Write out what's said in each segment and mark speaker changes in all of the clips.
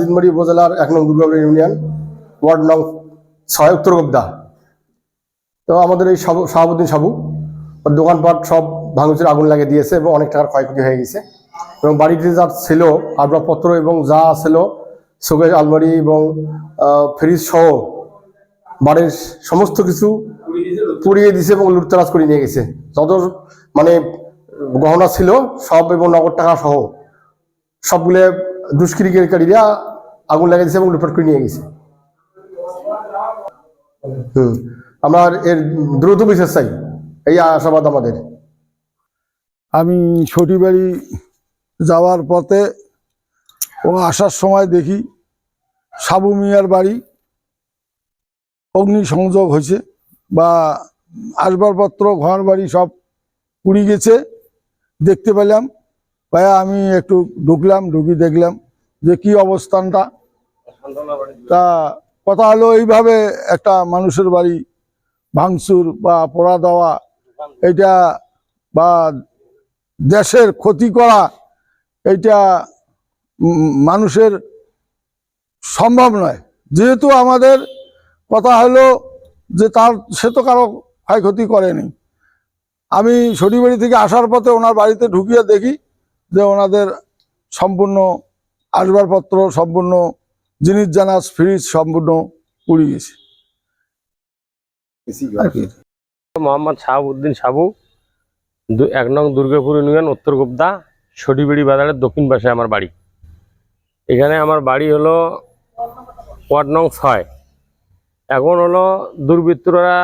Speaker 1: দিনবাড়ি উপজেলার এক নং দুর্গাপুর ইউনিয়ন, ওয়ার্ড নং ছয়, উত্তর গোবদা। তো আমাদের এই শাহাবুদ্দিন সাবু দোকানপাট সব ভাঙচুর আগুন লাগিয়ে দিয়েছে এবং অনেক টাকার ক্ষয়ক্ষতি হয়ে গেছে। এবং বাড়িতে যা ছিল, আসবাবপত্র এবং যা ছিল শোকের আলমারি এবং ফ্রিজ সহ বাড়ির সমস্ত কিছু পুড়িয়ে দিছে এবং লুটতরাজ করে নিয়ে গেছে। যত মানে গহনা ছিল, সব এবং নগদ টাকা সহ সবগুলো দুষ্কৃতিকারীরা আগুন লাগিয়ে দিয়েছে এবং লুটপাট করে নিয়ে গেছে। হুম। আমরা এর দ্রুত বিচার চাই। এই আশাবাদ আমাদের।
Speaker 2: আমি ছটিবাড়ি যাওয়ার পথে ও আসার সময় দেখি সাবু মিয়ার বাড়ি অগ্নি সংযোগ হয়েছে বা আসবাবপত্র, ঘর বাড়ি সব পুড়ি গেছে। দেখতে পেলাম। ভাইয়া, আমি একটু ঢুকলাম, ঢুকি দেখলাম যে কি অবস্থানটা। তা কথা হলো এইভাবে একটা মানুষের বাড়ি ভাঙচুর বা পোড়া দেওয়া এটা বা দেশের ক্ষতি করা এটা মানুষের সম্ভব নয়। যেহেতু আমাদের কথা হলো যে তার, সে তো কারও ক্ষয়ক্ষতি করেনি। আমি শনিবাড়ি থেকে আসার পথে ওনার বাড়িতে ঢুকিয়ে দেখি যে ওনাদের সম্পূর্ণ আসবাবপত্র, সম্পূর্ণ জিনিস জানাজ ফ্রিজ সম্পূর্ণ পুড়ে গেছে।
Speaker 3: মোহাম্মদ শাহাবুদ্দিন সাবু এক নং দুর্গাপুর ইউনিয়ন উত্তর গুপ্তা সটিবিড়ি বাজারের দক্ষিণ পাশে আমার বাড়ি। এখানে আমার বাড়ি হলো ওয়ার্ড নং ছয়। এখন হলো দুর্বৃত্তরা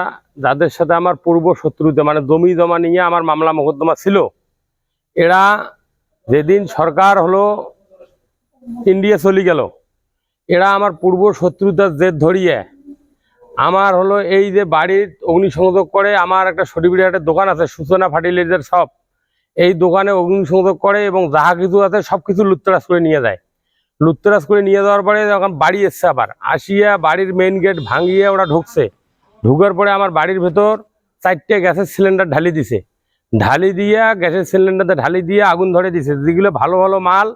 Speaker 3: যাদের সাথে আমার পূর্ব শত্রুতে মানে জমি জমা নিয়ে আমার মামলা মোকদ্দমা ছিল এরা যেদিন সরকার হলো ইন্ডিয়া চলে গেল এরা আমার পূর্ব শত্রুতার জেদ ধরিয়ে। আমার হলো এই যে বাড়ির অগ্নিসংযোগ করে, আমার একটা সর্টিফিকেটের দোকান আছে সূচনা ফার্টিলাইজার সব এই দোকানে অগ্নিসংযোগ করে এবং যাহা কিছু আছে সব কিছু লুটতরাজ করে নিয়ে যায়। লুটতরাজ করে নিয়ে যাওয়ার পরে যখন বাড়ি এসছে আবার, আসিয়া বাড়ির মেইন গেট ভাঙিয়ে ওরা ঢুকছে। ঢুকার পরে আমার বাড়ির ভেতর চারটে গ্যাসের সিলিন্ডার ঢালি দিছে। ঢালি দিয়ে গ্যাসের সিলিন্ডারতে ঢালি দিয়ে আগুন ধরে দিছে। যেগুলো ভালো ভালো মাল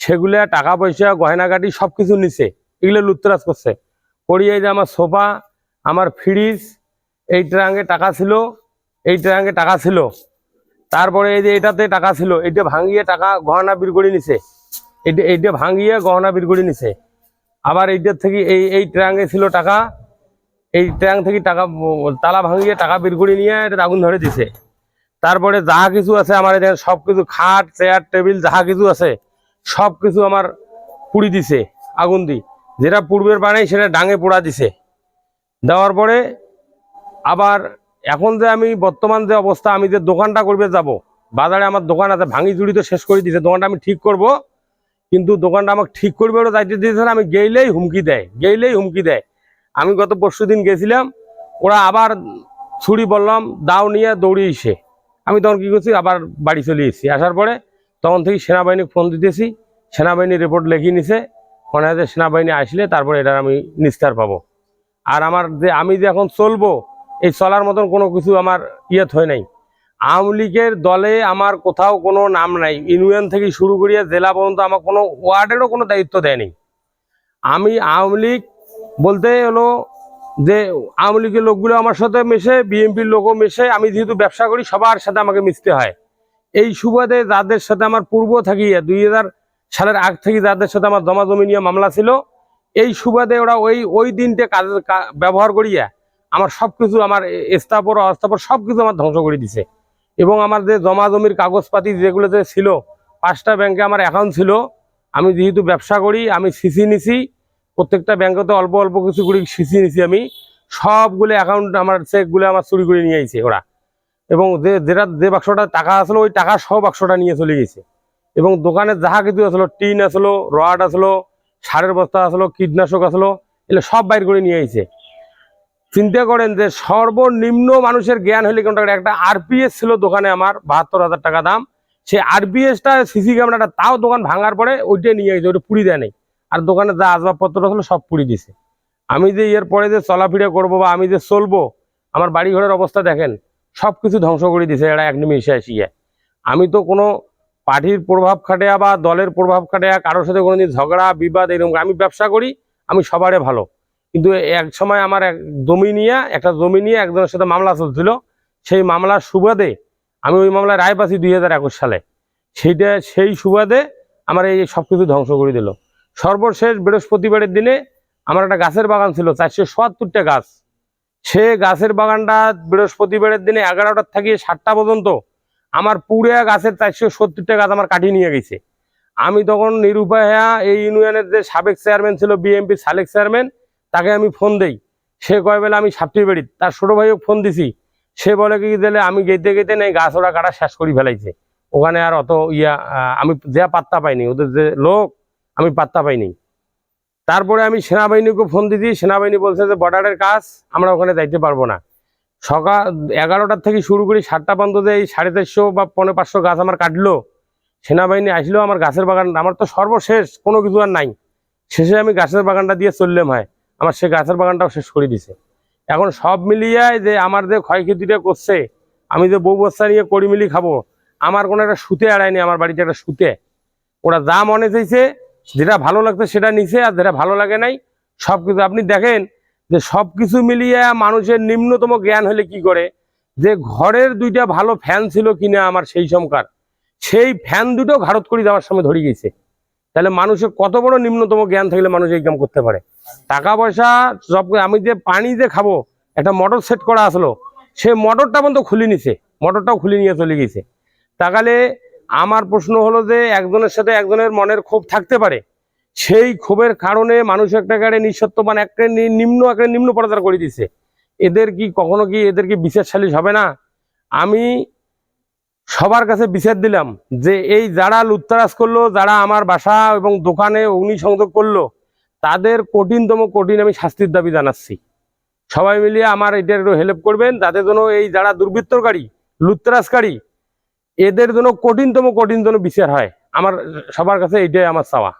Speaker 3: সেগুলো টাকা পয়সা, গয়নাগাটি সব কিছু নিছে। এগুলো লুটতরাজ করছে। করিয়ে যে আমার সোফা, আমার ফ্রিজ, এই ট্রাঙ্গে টাকা ছিল, এই ট্রাঙ্গে টাকা ছিল। তারপরে এই যে এটাতে টাকা ছিল, এটা ভাঙিয়ে টাকা গহনা বের করে নিছে। এটা এইটা ভাঙিয়ে গহনা বের করে নিছে। আবার এইটার থেকে এই এই ট্রাঙ্গে ছিল টাকা, এই ট্রাং থেকে টাকা, তালা ভাঙিয়ে টাকা বের করে নিয়ে এটা আগুন ধরে দিছে। তারপরে যাহা কিছু আছে, আমার এখানে সব কিছু খাট, চেয়ার, টেবিল যাহা কিছু আছে সব কিছু আমার পুড়ি দিছে, আগুন দি। যেটা পূর্বের বানাই সেটা ডাঙে পোড়া দিছে। দেওয়ার পরে আবার এখন যে আমি বর্তমান যে অবস্থা, আমি যে দোকানটা করবে যাব, বাজারে আমার দোকান আছে, ভাঙি চুরি তো শেষ করে দিছে, দোকানটা আমি ঠিক করব। কিন্তু দোকানটা আমাকে ঠিক করবে ওরা দায়িত্ব দিয়েছে আমি গেইলেই হুমকি দেয়, গেইলেই হুমকি দেয়। আমি গত পরশু দিন গেছিলাম, ওরা আবার ছুরি বললাম, দাও নিয়ে দৌড়িয়েছে। আমি তখন কি করছি, আবার বাড়ি চলে এসেছি। আসার পরে তখন থেকে সেনাবাহিনী ফোন দিতেছি, সেনাবাহিনী রিপোর্ট লিখিয়ে নিছে। মনে হয় যে সেনাবাহিনী আসলে তারপরে এটার আমি নিস্তার পাবো। আর আমার যে আমি যে এখন চলবো, এই চলার মতন কোনো কিছু আমার ইয়েত হয় নাই। আওয়ামী লীগের দলে আমার কোথাও কোনো নাম নাই। ইউনিয়ন থেকে শুরু করিয়া জেলা পর্যন্ত আমার কোনো ওয়ার্ডেরও কোনো দায়িত্ব দেয়নি আমি আওয়ামী লীগ বলতে হলো যে আওয়ামী লীগের লোকগুলো আমার সাথে মেশে, বিএনপির লোকও মেশে, আমি যেহেতু ব্যবসা করি, সবার সাথে আমাকে মিশতে হয়। এই সুবাদে যাদের সাথে আমার পূর্ব থাকিয়ে দুই হাজার সালের আগ থেকে যাদের সাথে আমার জমা জমি নিয়ে মামলা ছিল, এই সুবাদে ওরা ওই ওই দিনটা কাজে ব্যবহার করিয়া আমার সবকিছু, আমার স্থাপর, অস্থাপর সবকিছু আমার ধ্বংস করে দিছে। এবং আমার যে জমা জমির কাগজপাতি যেগুলো যে ছিল, পাঁচটা ব্যাংকে আমার অ্যাকাউন্ট ছিল, আমি যেহেতু ব্যবসা করি, আমি সিসি নিছি, প্রত্যেকটা ব্যাংকতে অল্প অল্প কিছু করে সিসি নিছি আমি, সবগুলো অ্যাকাউন্ট আমার চেকগুলো আমার চুরি করে নিয়ে ওরা। এবং যে যেটা যে বাক্সটা টাকা আসলো, ওই টাকা সহ বাক্সটা নিয়ে চলে গেছে। এবং দোকানে যাহা কিছু আসলো, টিন আসলো, রড আসলো, সারের বস্তা আসলো, কীটনাশক আসলো, এগুলো সব বাইর করে নিয়ে আইছে। চিন্তা করেন যে সর্বনিম্ন মানুষের জ্ঞান হলে কোন টাকা একটা আরপিএস ছিল দোকানে আমার, বাহাত্তর হাজার টাকা দাম। সে আরপিএসটা সিসি ক্যামেরাটা তাও দোকান ভাঙার পরে ওইটা নিয়ে গেছে ওইটা পুড়ি দেয় নাই। আর দোকানে যা আসবাবপত্র ছিল সব পুড়ি দিছে। আমি যে এর পরে যে চলাফেরা করব বা আমি যে চলবো, আমার বাড়ি ঘরের অবস্থা দেখেন সব কিছু ধ্বংস করে দিছে এরা এক নিমিষে আসিয়া। আমি তো কোনো পার্টির প্রভাব খাটেয়া বা দলের প্রভাব খাটেয়া কারোর সাথে কোনোদিন ঝগড়া, বিবাদ এরকম আমি ব্যবসা করি, আমি সবারে ভালো। কিন্তু এক সময় আমার এক জমি নিয়ে, একটা জমি নিয়ে একজনের সাথে মামলা চলছিল। সেই মামলার সুবাদে আমি ওই মামলায় রায় পাচ্ছি দুই হাজার একুশ সালে। সেইটা, সেই সুবাদে আমার এই সব কিছু ধ্বংস করে দিল। সর্বশেষ বৃহস্পতিবারের দিনে আমার একটা গাছের বাগান ছিল, চারশো সত্তরটা গাছ। সে গাছের বাগানটা বৃহস্পতিবারের দিনে এগারোটার থেকে সাতটা পর্যন্ত আমার পুরিয়া গাছের চারশো সত্তরটা গাছ আমার কাটিয়ে নিয়ে গেছে। আমি তখন নিরুপায় হয়ে এই ইউনিয়নের যে সাবেক চেয়ারম্যান ছিল বিএমপি সালেক চেয়ারম্যান, তাকে আমি ফোন দেই। সে কয়, বেলা, আমি সাপটি বেড়ি। তার ছোট ভাইও ফোন দিছি। সে বলে কি দিলে আমি গেতে গেতে নেই গাছ ওরা কাটা শেষ করে ফেলাইছে। ওখানে আর অত ইয়া আমি যা পাত্তা পাইনি। ওদের যে লোক, আমি পাত্তা পাইনি। তারপরে আমি সেনাবাহিনীকে ফোন দিছি সেনাবাহিনী বলছে যে বর্ডারের কাজ আমরা ওখানে যাইতে পারব না। সকাল এগারোটার থেকে শুরু করি সাতটা পর্যন্ত যে এই সাড়ে চারশো বা পনেরো পাঁচশো গাছ আমার কাটলো, সেনাবাহিনী আসলো, আমার গাছের বাগান, আমার তো সর্বশেষ কোনো কিছু আর নাই। শেষে আমি গাছের বাগানটা দিয়ে চললাম হয়, আমার সে গাছের বাগানটাও শেষ করে দিছে। এখন সব মিলিয়ে যে আমার যে ক্ষয়ক্ষতিটা করছে, আমি যে বউ বস্তা নিয়ে করি মিলি খাব, আমার কোনো একটা সুতে এড়ায়নি আমার বাড়িতে একটা সুতে। ওরা যা মনে চাইছে যেটা ভালো লাগছে সেটা নিছে, আর যেটা ভালো লাগে নাই সব কিছু আপনি দেখেন যে সব কিছু মিলিয়ে মানুষের নিম্নতম জ্ঞান হলে কি করে? যে ঘরের দুইটা ভালো ফ্যান ছিল কিনা আমার সেই সমকার। সেই ফ্যান দুটো ঘাড়ত করে দেওয়ার সময় ধরে গেছে। তাহলে মানুষের কত বড় নিম্নতম জ্ঞান থাকলে মানুষ এই কাম করতে পারে? টাকা পয়সা সব আমি যে পানি যে খাব, একটা মোটর সেট করা আসলো, সে মোটরটা পর্যন্ত খুলে নিছে। মোটরটাও খুলে নিয়ে চলে গেছে। তাহলে আমার প্রশ্ন হলো যে একজনের সাথে একজনের মনের ক্ষোভ থাকতে পারে। সেই ক্ষোভের কারণে মানুষ একটা গাড়ি নিঃসত্ববান একটা নিম্ন একটা নিম্ন পর্যায়ে করে দিছে। এদের কি কখনো কি এদের কি বিচার সালিশ হবে না? আমি সবার কাছে বিচার দিলাম যে এই যারা লুত্তারাজ করল, যারা আমার বাসা এবং দোকানে অগ্নিসংযোগ করল, তাদের কঠিনতম কঠিন আমি শাস্তির দাবি জানাচ্ছি। সবাই মিলিয়ে আমার এটা একটু হেল্প করবেন, যাতে যেন এই যারা দুর্বৃত্তকারী লুত্তরাজকারী এদের জন্য কঠিনতম কঠিনতম বিচার হয়। আমার সবার কাছে এইটাই আমার চাওয়া।